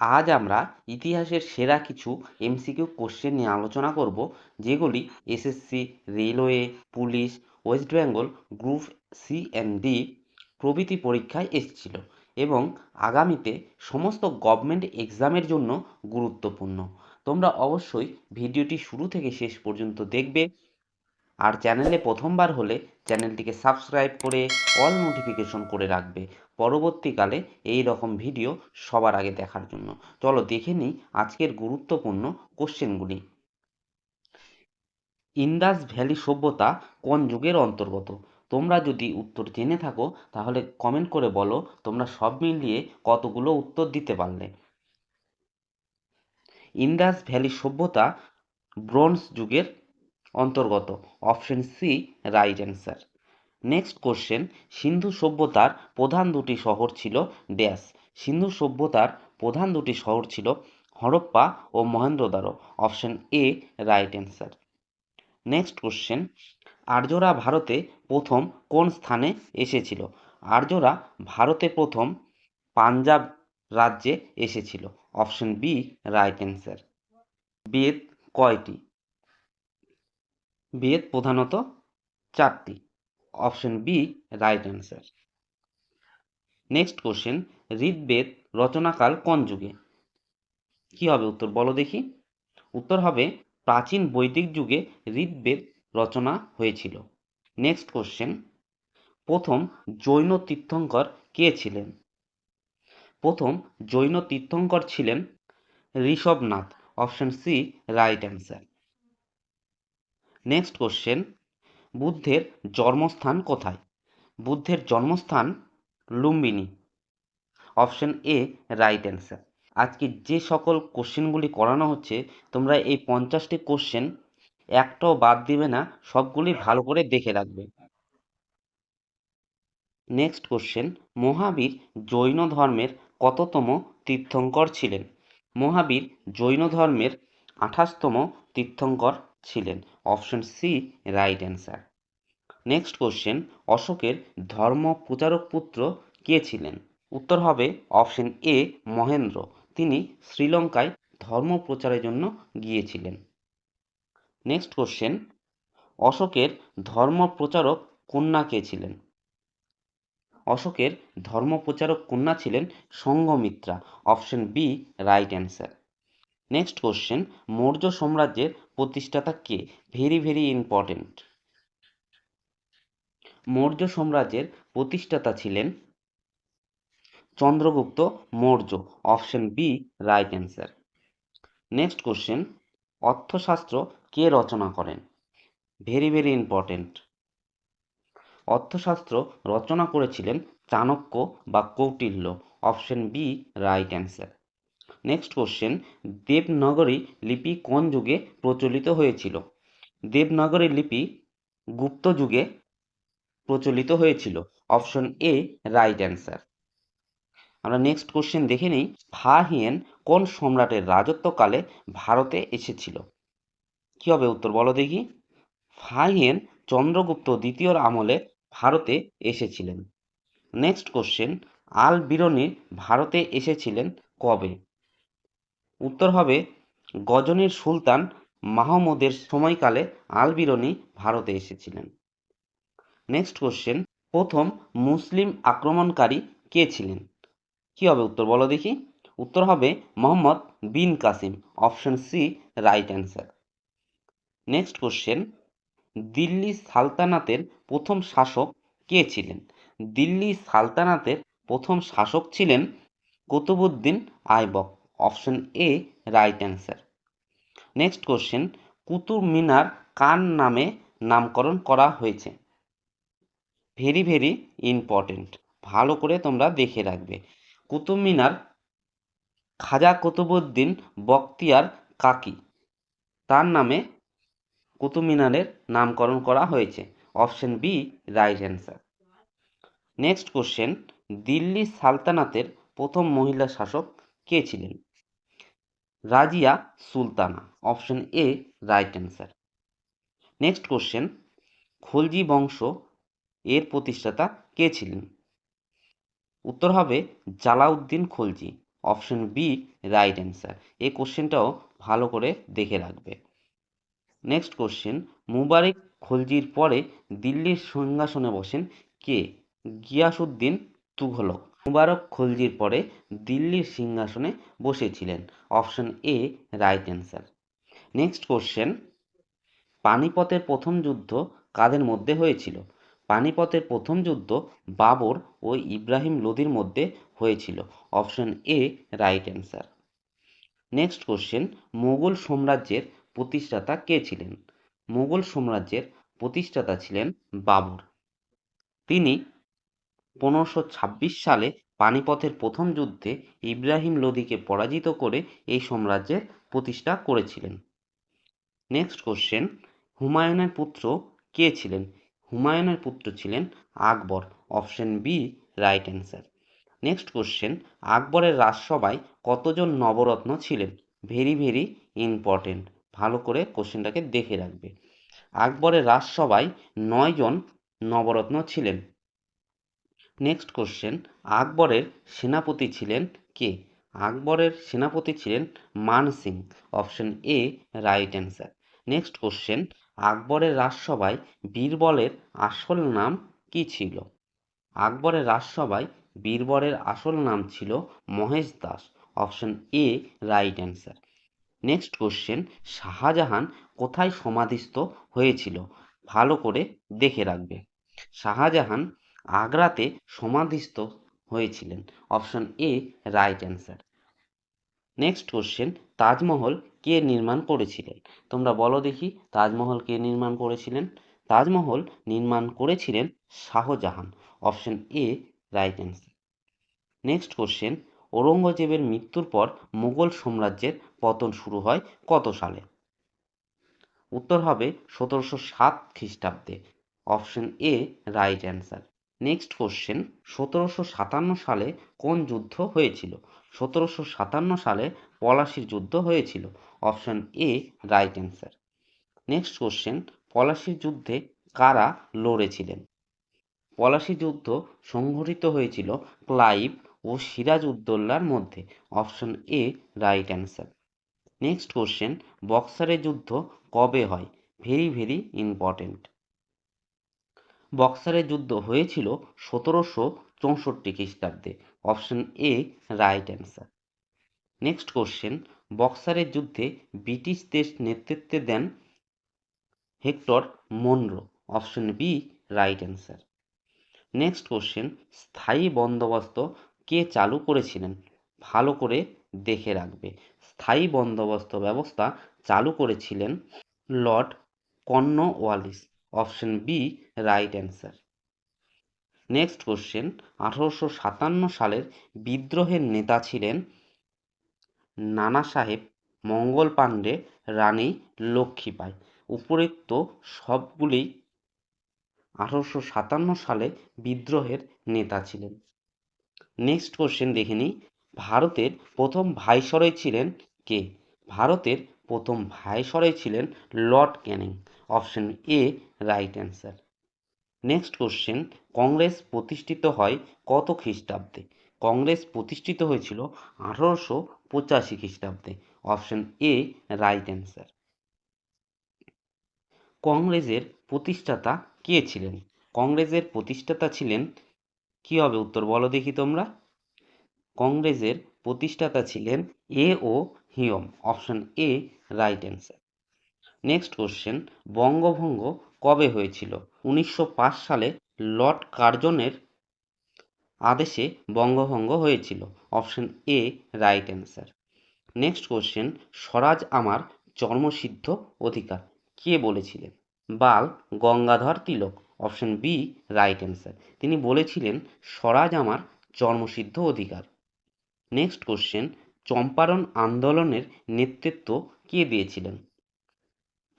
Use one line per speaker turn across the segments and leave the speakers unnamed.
আজ আমরা ইতিহাসের সেরা কিছু এমসিকিউ কোশ্চেন নিয়ে আলোচনা করব, যেগুলি SSC, railway, police, West Bengal group C and D প্রভৃতি পরীক্ষায় এসেছিল এবং আগামীতে সমস্ত গভর্নমেন্ট এক্সামের জন্য গুরুত্বপূর্ণ। তোমরা অবশ্যই ভিডিওটি শুরু থেকে শেষ পর্যন্ত দেখবে। আর চ্যানেলে প্রথমবার হলে চ্যানেলটিকে সাবস্ক্রাইব করে অল নোটিফিকেশন করে রাখবে। পরবর্তীকালে এই রকম ভিডিও সবার আগে দেখার জন্য। চলো দেখে নিই আজকের গুরুত্বপূর্ণ কোশ্চেনগুলি। ইন্দাস ভ্যালি সভ্যতা কোন যুগের অন্তর্গত? তোমরা যদি উত্তর জেনে থাকো, তাহলে কমেন্ট করে বলো তোমরা সব মিলিয়ে কতগুলো উত্তর দিতে পারলে। ইন্দাস ভ্যালি সভ্যতা ব্রোঞ্জ যুগের অন্তর্গত। Option C, right answer. Next question, সিন্ধু সভ্যতার প্রধান দুটি শহর ছিল ড্যাশ। সিন্ধু সভ্যতার প্রধান দুটি শহর ছিল হরপ্পা ও Mohenjodaro option A, right answer. Next question, আর্যরা ভারতে প্রথম কোন স্থানে এসেছিল? আর্যরা ভারতে প্রথম পাঞ্জাব রাজ্যে এসেছিল। Option B, right answer. বেদ কয়টি? বেদ প্রধানত চারটি। Option B right answer next question Rigveda রচনাকাল কোন যুগে? কি হবে উত্তর বলো দেখি। উত্তর হবে, প্রাচীন বৈদিক যুগে ঋগ্বেদ রচনা হয়েছিল। নেক্সট কোশ্চেন প্রথম জৈন তীর্থঙ্কর কে ছিলেন? প্রথম জৈন তীর্থঙ্কর ছিলেন Rishabhanath. Option C right answer next question বুদ্ধের জন্মস্থান কোথায়? বুদ্ধের জন্মস্থান Lumbini. Option A right answer আজকে যে সকল কোশ্চেনগুলি করানো হচ্ছে, তোমরা এই পঞ্চাশটি কোশ্চেন একটাও বাদ দিবে না, সবগুলি ভালো করে দেখে রাখবে। নেক্সট কোশ্চেন মহাবীর জৈন ধর্মের কততম তীর্থঙ্কর ছিলেন? মহাবীর জৈন ধর্মের আঠাশতম তীর্থঙ্কর ছিলেন? Option C, right answer. Next question, অশোকের ধর্ম প্রচারক পুত্র কে ছিলেন? উত্তর হবে অপশন এ, মহেন্দ্র। তিনি শ্রীলঙ্কায় ধর্ম প্রচারের জন্য গিয়েছিলেন। নেক্সট কোশ্চেন, অশোকের ধর্ম প্রচারক কন্যা কে ছিলেন? অশোকের ধর্ম প্রচারক কন্যা ছিলেন Sanghamitra option B, right answer. Next question Maurya সাম্রাজ্যের প্রতিষ্ঠাতা কে? ভেরি ভেরি ইম্পর্টেন্ট মৌর্য সাম্রাজ্যের প্রতিষ্ঠাতা ছিলেন Chandragupta Maurya option B right answer next question অর্থশাস্ত্র কে রচনা করেন? ভেরি ভেরি ইম্পর্টেন্ট অর্থশাস্ত্র রচনা করেছিলেন চাণক্য বা Kautilya option B right answer next question Devanagari লিপি কোন যুগে প্রচলিত হয়েছিল? দেবনগরী লিপি গুপ্ত যুগে প্রচলিত হয়েছিল। অপশন এ রাইট অ্যান্সার আমরা নেক্সট কোশ্চেন দেখে নিই। ফাহিয়েন কোন সম্রাটের রাজত্বকালে ভারতে এসেছিল? কি হবে উত্তর বলো দেখি। ফাহিয়েন চন্দ্রগুপ্ত দ্বিতীয়র আমলে ভারতে এসেছিলেন। নেক্সট কোশ্চেন আল বিরনি ভারতে এসেছিলেন কবে? উত্তর হবে, গজনীর সুলতান মাহমুদের সময়কালে আলবিরনি ভারতে এসেছিলেন। নেক্সট কোশ্চেন প্রথম মুসলিম আক্রমণকারী কে ছিলেন? কি হবে উত্তর বলো দেখি। উত্তর হবে Muhammad bin Qasim. Option C right answer next question Delhi সালতানাতের প্রথম শাসক কে ছিলেন? দিল্লি সালতানাতের প্রথম শাসক ছিলেন Qutubuddin Aibak. Option A right answer next question Qutub Minar কার নামে নামকরণ করা হয়েছে? ভেরি ভেরি ইম্পর্টেন্ট ভালো করে তোমরা দেখে রাখবে। কুতুব মিনার খাজা কুতুবুদ্দিন বখতিয়ার কাকি, তার নামে কুতুব মিনারের নামকরণ করা হয়েছে। Option B right answer next question Delhi সালতানাতের প্রথম মহিলা শাসক কে ছিলেন? Razia Sultana. Option A right answer next question Khalji বংশ এর প্রতিষ্ঠাতা কে ছিলেন? উত্তর হবে Jalaluddin Khalji. Option B right answer এই কোশ্চেনটাও ভালো করে দেখে রাখবে। নেক্সট কোশ্চেন মুবারক খলজির পরে দিল্লির সিংহাসনে বসেন কে? গিয়াসুদ্দিন তুঘলক। মুবারক খলজির পরে দিল্লির সিংহাসনে বসেছিলেন। Option A, right answer. Next question, পানিপথের প্রথম যুদ্ধ কাদের মধ্যে হয়েছিল? পানিপথের প্রথম যুদ্ধ বাবর ও ইব্রাহিম লোদির মধ্যে হয়েছিল। Option A, right answer. Next question, Mughal সাম্রাজ্যের প্রতিষ্ঠাতা কে ছিলেন? মোগল সাম্রাজ্যের প্রতিষ্ঠাতা ছিলেন বাবর। তিনি পনেরোশো ছাব্বিশ সালে পানিপথের প্রথম যুদ্ধে ইব্রাহিম লোদিকে পরাজিত করে এই সাম্রাজ্যের প্রতিষ্ঠা করেছিলেন। নেক্সট কোশ্চেন হুমায়ুনের পুত্র কে ছিলেন? হুমায়ুনের পুত্র ছিলেন Akbar option B right answer next question আকবরের রাজসভায় কতজন নবরত্ন ছিলেন? ভেরি ভেরি ইম্পর্টেন্ট ভালো করে কোশ্চেনটাকে দেখে রাখবে। আকবরের রাজসভায় নয়জন নবরত্ন ছিলেন। নেক্সট কোশ্চেন আকবরের সেনাপতি ছিলেন কে? আকবরের সেনাপতি ছিলেন Man Singh. Option A right answer next question আকবরের রাজসভায় বীরবলের আসল নাম কি ছিল? আকবরের রাজসভায় বীরবরের আসল নাম ছিল Mahesh Das. Option A right answer next question Shahjahan কোথায় সমাধিস্থ হয়েছিল? ভালো করে দেখে রাখবে। শাহজাহান আগ্রাতে সমাধিস্থ হয়েছিলেন। Option A right answer next question Taj Mahal কে নির্মাণ করেছিলেন? তোমরা বলো দেখি, তাজমহল কে নির্মাণ করেছিলেন? তাজমহল নির্মাণ করেছিলেন Shahjahan. Option A right answer next question ঔরঙ্গজেবের মৃত্যুর পর মুঘল সাম্রাজ্যের পতন শুরু হয় কত সালে? উত্তর হবে সতেরোশো সাত খ্রিস্টাব্দে। Option A right answer next question সতেরোশো সাতান্ন সালে কোন যুদ্ধ হয়েছিল? সতেরোশো সাতান্ন সালে পলাশির যুদ্ধ হয়েছিল। Option A right answer next question পলাশির যুদ্ধে কারা লড়েছিলেন? পলাশি যুদ্ধ সংঘটিত হয়েছিল ক্লাইভ ও সিরাজ উদ্দৌলার মধ্যে। Option A right answer next question বক্সারের যুদ্ধ কবে হয়? ভেরি ভেরি ইম্পর্টেন্ট বক্সারের যুদ্ধ হয়েছিল সতেরোশো চৌষট্টি খ্রিস্টাব্দে। Option A right answer next question বক্সারের যুদ্ধে ব্রিটিশদের নেতৃত্বে দেন Hector Munro. Option B right answer next question স্থায়ী বন্দোবস্ত কে চালু করেছিলেন? ভালো করে দেখে রাখবে। স্থায়ী বন্দোবস্ত ব্যবস্থা চালু করেছিলেন Lord Cornwallis. Option B, right answer. Next question, আঠারোশো সাতান্ন সালের বিদ্রোহের নেতা ছিলেন নানা সাহেব মঙ্গল পাণ্ডে, রানী লক্ষ্মীবাই উপরোক্ত সবগুলি আঠারোশো সাতান্ন সালে বিদ্রোহের নেতা ছিলেন। নেক্সট কোশ্চেন দেখে নিই, ভারতের প্রথম ভাইসরয় ছিলেন কে? ভারতের প্রথম ভাইসরয় ছিলেন Lord Canning. Option A, right answer. Next question, Congress প্রতিষ্ঠিত হয় কত খ্রিস্টাব্দে? কংগ্রেস প্রতিষ্ঠিত হয়েছিল আঠারোশো পঁচাশি খ্রিস্টাব্দে। Option A, right answer. কংগ্রেসের প্রতিষ্ঠাতা কে ছিলেন? কংগ্রেসের প্রতিষ্ঠাতা ছিলেন, কি হবে উত্তর বলো দেখি তোমরা। কংগ্রেসের প্রতিষ্ঠাতা ছিলেন A O Hume. Option A right answer next question বঙ্গভঙ্গ কবে হয়েছিল? উনিশশো পাঁচ সালে লর্ড কার্জনের আদেশে বঙ্গভঙ্গ হয়েছিল। Option A right answer next question Swaraj আমার জন্মসিদ্ধ অধিকার। কে বলেছিলেন? Bal Gangadhar Tilak. Option B right answer তিনি বলেছিলেন, স্বরাজ আমার জন্মসিদ্ধ অধিকার। নেক্সট কোশ্চেন চম্পারণ আন্দোলনের নেতৃত্ব কে দিয়েছিলেন?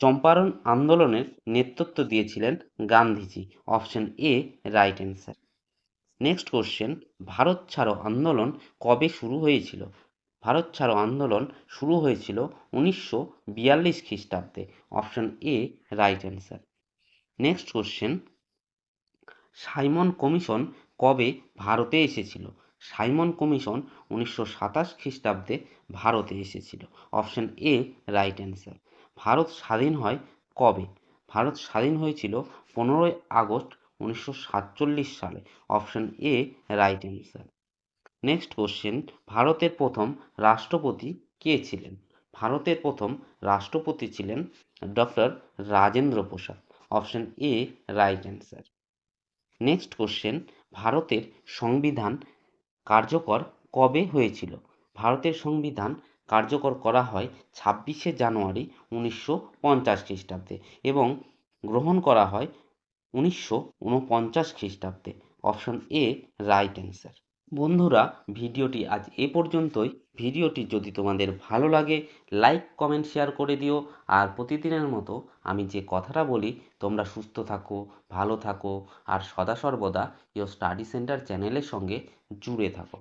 চম্পারণ আন্দোলনের নেতৃত্ব দিয়েছিলেন Gandhiji. Option A right answer next question Bharat ছাড়ো আন্দোলন কবে শুরু হয়েছিল? ভারত ছাড়ো আন্দোলন শুরু হয়েছিল উনিশশো বিয়াল্লিশ খ্রিস্টাব্দে। Option A right answer next question Simon Commission কবে ভারতে এসেছিল? সাইমন কমিশন উনিশশো সাতাশ খ্রিস্টাব্দে ভারতে এসেছিল। Option A right answer Bharat স্বাধীন হয় কবে? ভারত স্বাধীন হয়েছিল পনেরোই আগস্ট উনিশশো সাতচল্লিশ সালে। Option A right answer next question ভারতের প্রথম রাষ্ট্রপতি কে ছিলেন? ভারতের প্রথম রাষ্ট্রপতি ছিলেন doctor Rajendra Prasad. Option A right answer next question ভারতের সংবিধান কার্যকর কবে হয়েছিল? ভারতের সংবিধান কার্যকর করা হয় ছাব্বিশে জানুয়ারি উনিশশো পঞ্চাশ খ্রিস্টাব্দে এবং গ্রহণ করা হয় উনিশশো উনপঞ্চাশ খ্রিস্টাব্দে। অপশন এ রাইট অ্যান্সার বন্ধুরা, ভিডিওটি আজ এ পর্যন্তই। ভিডিওটি যদি তোমাদের ভালো লাগে লাইক কমেন্ট শেয়ার করে দিও। আর প্রতিদিনের মতো আমি যে কথাটা বলি, তোমরা সুস্থ থাকো, ভালো থাকো, আর সদা সর্বদা ইও স্টাডি সেন্টার চ্যানেলের সঙ্গে জুড়ে থাকো।